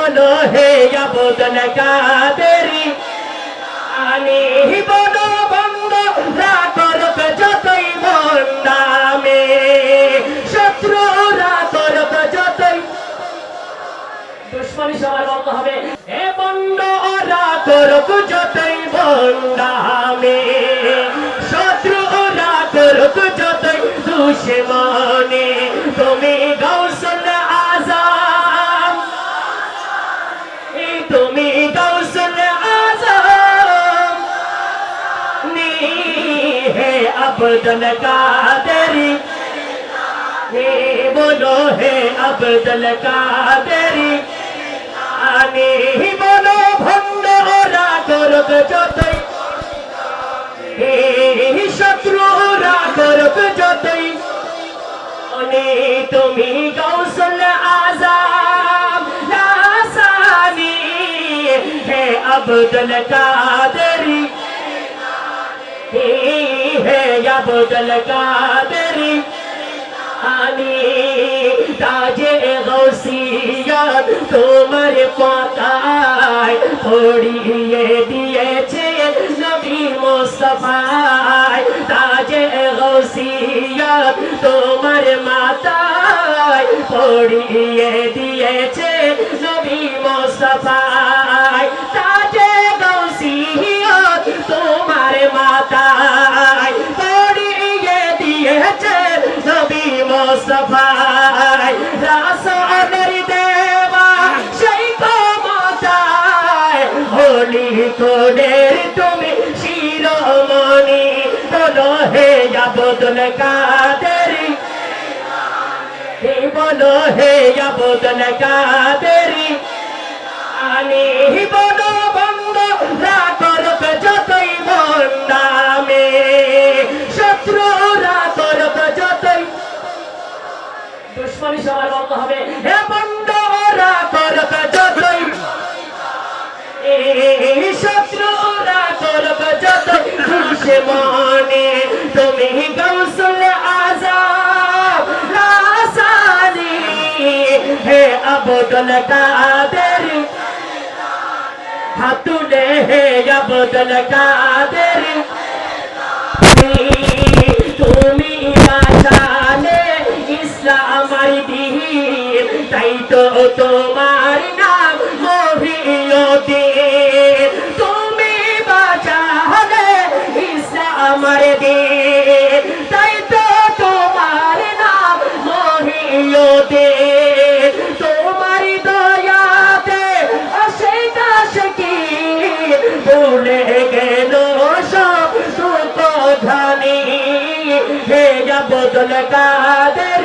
বলো হে আবদল কাদেরি? আনি বলো বন্ধ রাতরক যতই মন্দামে শত্রুরা তরক যতই দুশ্মনী সবার বন্ধ হবে। হে বন্ধ রাতরক যতই মন্দামে শত্রুরা তরক যতই দুশ্মনে, তুমি গৌসল হে আব্দুল কাদেরি হে বলো হে আব্দুল কাদেরি আনি বলো ভণ্ড ওরা করব যতই হে শত্রুরা করব যতই অনে তুমি গৌসল আজাম লাসানি হে আব্দুল কাদেরি হে হে আব্দুল কাদেরি। আনি তাজে গৌসিয়াত তোমার পাতায় পড়িয়ে দিয়েছে নবী মোস্তফায়। তাজে গৌসিয়াত তোমার মাতায় পড়িয়ে দিয়েছে নবী মোস্তফায় মোস্তফায় রাসূলের দেওয়া সেই ক্ষমতায় হলি কোনের তুমি শিরোমণি। বলো হে কাদেরি বলো হে আবদুল কাদেরি। আনি বলো শত্রু দুশ্মনী সবার বন্ধ হবে। হে বন্ধ রাতরক যতই এই শত্রু রাতরক যতই খুশি মনে তুমি গৌসুল আজাম লাসানি হে আবদুল কাদেরি। হাতুলে হে আবদুল কাদেরি। তোমার নাম মহিয়দিন তুমি বাঁচালে ইসলাম দিন। তাই তো তোমার নাম মহিয়দিন তোমার দয়াতে অশেষ কি ভুলে গেল সব সুখ ধনী হে বদল কাদের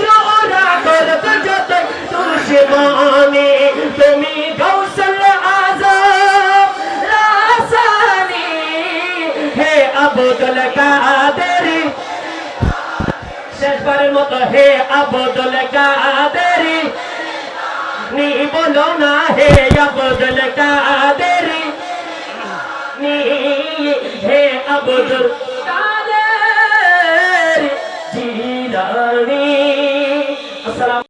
আবদুল কাদেরি শেষবারের মতো হে আবদুল কাদেরি নি বলো না হে আবদুল কাদেরি নি হে আবদুল